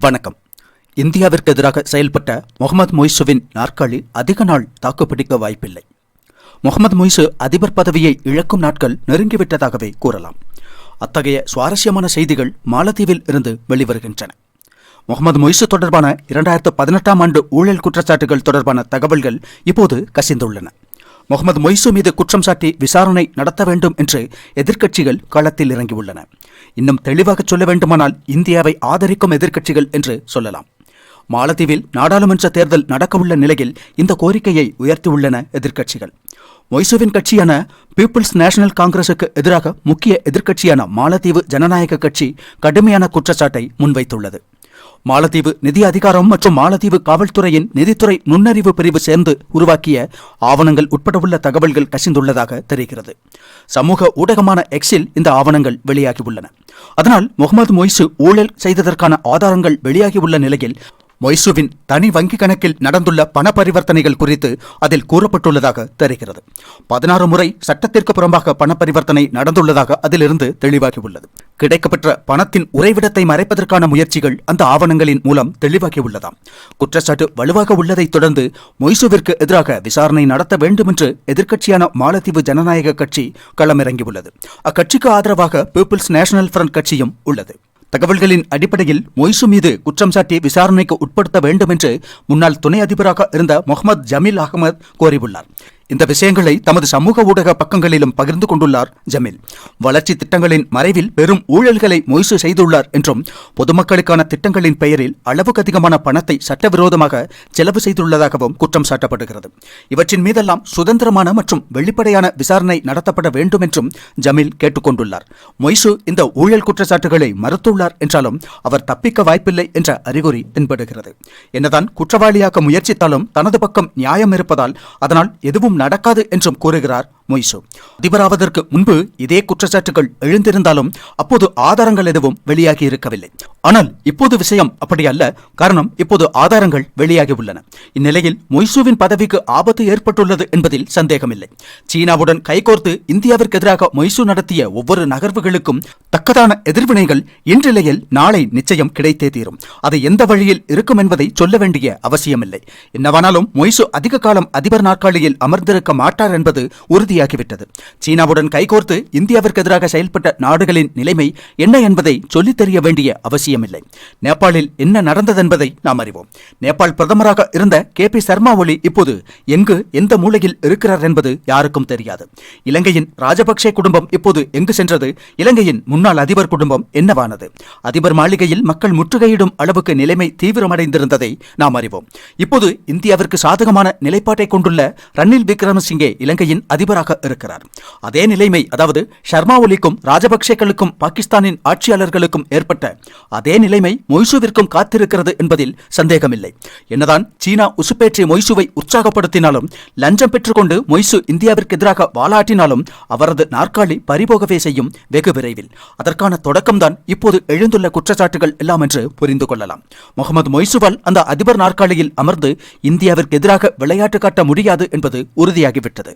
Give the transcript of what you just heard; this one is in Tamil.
வணக்கம். இந்தியாவிற்கு எதிராக செயல்பட்ட முகமது மொய்சுவின் நாற்காலி அதிக நாள் தாக்குப்பிடிக்க வாய்ப்பில்லை. முகமது மொய்சு அதிபர் பதவியை இழக்கும் நாட்கள் நெருங்கிவிட்டதாகவே கூறலாம். அத்தகைய சுவாரஸ்யமான செய்திகள் மாலத்தீவில் இருந்து வெளிவருகின்றன. முகமது மொய்சு தொடர்பான இரண்டாயிரத்து பதினெட்டாம் ஆண்டு ஊழல் குற்றச்சாட்டுகள் தொடர்பான தகவல்கள் இப்போது கசிந்துள்ளன. முகமது மொய்சு மீது குற்றம் சாட்டி விசாரணை நடத்த வேண்டும் என்று எதிர்க்கட்சிகள் களத்தில் இறங்கியுள்ளன. இன்னும் தெளிவாக சொல்ல வேண்டுமானால் இந்தியாவை ஆதரிக்கும் எதிர்க்கட்சிகள் என்று சொல்லலாம். மாலத்தீவில் நாடாளுமன்ற தேர்தல் நடக்கவுள்ள நிலையில் இந்த கோரிக்கையை உயர்த்தியுள்ளன எதிர்க்கட்சிகள். மொய்சுவின் கட்சியான பீப்புள்ஸ் நேஷனல் காங்கிரசுக்கு எதிராக முக்கிய எதிர்க்கட்சியான மாலத்தீவு ஜனநாயக கட்சி கடுமையான குற்றச்சாட்டை முன்வைத்துள்ளது. மாலத்தீவு நிதி அதிகாரம் மற்றும் மாலத்தீவு காவல்துறையின் நிதித்துறை நுண்ணறிவு பிரிவு சேர்ந்து உருவாக்கிய ஆவணங்கள் உட்படவுள்ள தகவல்கள் கசிந்துள்ளதாக தெரிகிறது. சமூக ஊடகமான எக்ஸில் இந்த ஆவணங்கள் வெளியாகியுள்ளன. அதனால் முகமது மொய்சு ஊழல் செய்ததற்கான ஆதாரங்கள் வெளியாகியுள்ள நிலையில் மொய்சுவின் தனி வங்கிக் கணக்கில் நடந்துள்ள பண பரிவர்த்தனைகள் குறித்து அதில் கூறப்பட்டுள்ளதாக தெரிகிறது. பதினாறு முறை சட்டத்திற்கு புறம்பாக பண பரிவர்த்தனை நடந்துள்ளதாக அதிலிருந்து தெளிவாகியுள்ளது. கிடைக்கப்பெற்ற பணத்தின் உறைவிடத்தை மறைப்பதற்கான முயற்சிகள் அந்த ஆவணங்களின் மூலம் தெளிவாகியுள்ளதாம். குற்றச்சாட்டு வலுவாக உள்ளதைத் தொடர்ந்து மொய்சுவிற்கு எதிராக விசாரணை நடத்த வேண்டும் என்று எதிர்க்கட்சியான மாலத்தீவு ஜனநாயக கட்சி களமிறங்கியுள்ளது. அக்கட்சிக்கு ஆதரவாக பீப்புள்ஸ் நேஷனல் ஃப்ரண்ட் கட்சியும் உள்ளது. தகவல்களின் அடிப்படையில் மொய்சு மீது குற்றம் சாட்டி விசாரணைக்கு உட்படுத்த வேண்டும் என்று முன்னாள் துணை அதிபராக இருந்த முகமது ஜமீல் அகமது கோரியுள்ளார். இந்த விஷயங்களை தமது சமூக ஊடக பக்கங்களிலும் பகிர்ந்து கொண்டுள்ளார் ஜமீல். வளர்ச்சி திட்டங்களின் மறைவில் பெரும் ஊழல்களை மொய்சு செய்துள்ளார் என்றும் பொதுமக்களுக்கான திட்டங்களின் பெயரில் அளவுக்கு அதிகமான பணத்தை சட்டவிரோதமாக செலவு செய்துள்ளதாகவும் குற்றம் சாட்டப்படுகிறது. இவற்றின் மீதெல்லாம் சுதந்திரமான மற்றும் வெளிப்படையான விசாரணை நடத்தப்பட வேண்டும் என்றும் ஜமீல் கேட்டுக்கொண்டுள்ளார் மொய்சு இந்த ஊழல் குற்றச்சாட்டுகளை மறுத்துள்ளார் என்றாலும் அவர் தப்பிக்க வாய்ப்பில்லை என்ற அறிகுறி தென்படுகிறது. என்னதான் குற்றவாளியாக்க முயற்சித்தாலும் தனது பக்கம் நியாயம் இருப்பதால் அதனால் எதுவும் நடக்காது என்றும் கூறுகிறார். மொய்சு. அதிபராவதற்கு முன்பு இதே குற்றச்சாட்டுகள் எழுந்திருந்தாலும் அப்போது ஆதாரங்கள் எதுவும் வெளியாகி இருக்கவில்லை. ஆனால் இப்போது விஷயம் அப்படி அல்ல. காரணம் இப்போது ஆதாரங்கள் வெளியாகி உள்ளன. இந்நிலையில் மொய்சுவின் பதவிக்கு ஆபத்து ஏற்பட்டுள்ளது என்பதில் சந்தேகமில்லை. சீனாவுடன் கைகோர்த்து இந்தியாவிற்கு எதிராக மொய்சு நடத்திய ஒவ்வொரு நகர்வுகளுக்கும் தக்கதான எதிர்வினைகள் இன்றிலையில் நாளை நிச்சயம் கிடைத்தே தீரும். அது எந்த வழியில் இருக்கும் என்பதை சொல்ல வேண்டிய அவசியமில்லை. என்னவானாலும் மொய்சு அதிக காலம் அதிபர் நாற்காலியில் அமர்ந்திருக்க மாட்டார் என்பது உறுதி உறுதியாகிவிட்டது. சீனாவுடன் கைகோர்த்து இந்தியாவிற்கு எதிராக செயல்பட்ட நாடுகளின் நிலைமை என்ன என்பதை சொல்லித் தெரிய வேண்டிய அவசியமில்லை. நேபாளில் என்ன நடந்ததென்பதை நாம் அறிவோம். நேபாள் பிரதமராக இருந்த கே பி சர்மா ஒலி இப்போது எங்கு எந்த மூலையில் இருக்கிறார் என்பது யாருக்கும் தெரியாது. இலங்கையின் ராஜபக்சே குடும்பம் இப்போது எங்கு சென்றது? இலங்கையின் முன்னாள் அதிபர் குடும்பம் என்னவானது? அதிபர் மாளிகையில் மக்கள் முற்றுகையிடும் அளவுக்கு நிலைமை தீவிரமடைந்திருந்ததை நாம் அறிவோம். இப்போது இந்தியாவிற்கு சாதகமான நிலைப்பாட்டை கொண்டுள்ள ரணில் விக்ரமசிங்கே இலங்கையின் அதிபராக இருக்கிறார். அதே நிலைமை அதாவது ஷர்மா ஒலிக்கும் ராஜபக்சேக்களுக்கும் பாகிஸ்தானின் ஆட்சியாளர்களுக்கும் ஏற்பட்ட அதே நிலைமை மொய்சுவிற்கும் காத்திருக்கிறது என்பதில் சந்தேகமில்லை. என்னதான் சீனா உசுப்பேற்றிய மொய்சுவை உற்சாகப்படுத்தினாலும் லஞ்சம் பெற்றுக்கொண்டு மொய்சு இந்தியாவிற்கு எதிராக வாலாட்டினாலும் அவரது நாற்காலி பறிபோகவே செய்யும் வெகு விரைவில். அதற்கான தொடக்கம்தான் இப்போது எழுந்துள்ள குற்றச்சாட்டுகள் எல்லாம் என்று புரிந்து கொள்ளலாம். முகமது மொய்சுவால் அந்த அதிபர் நாற்காலியில் அமர்ந்து இந்தியாவிற்கு எதிராக விளையாட்டு காட்ட முடியாது என்பது உறுதியாகிவிட்டது.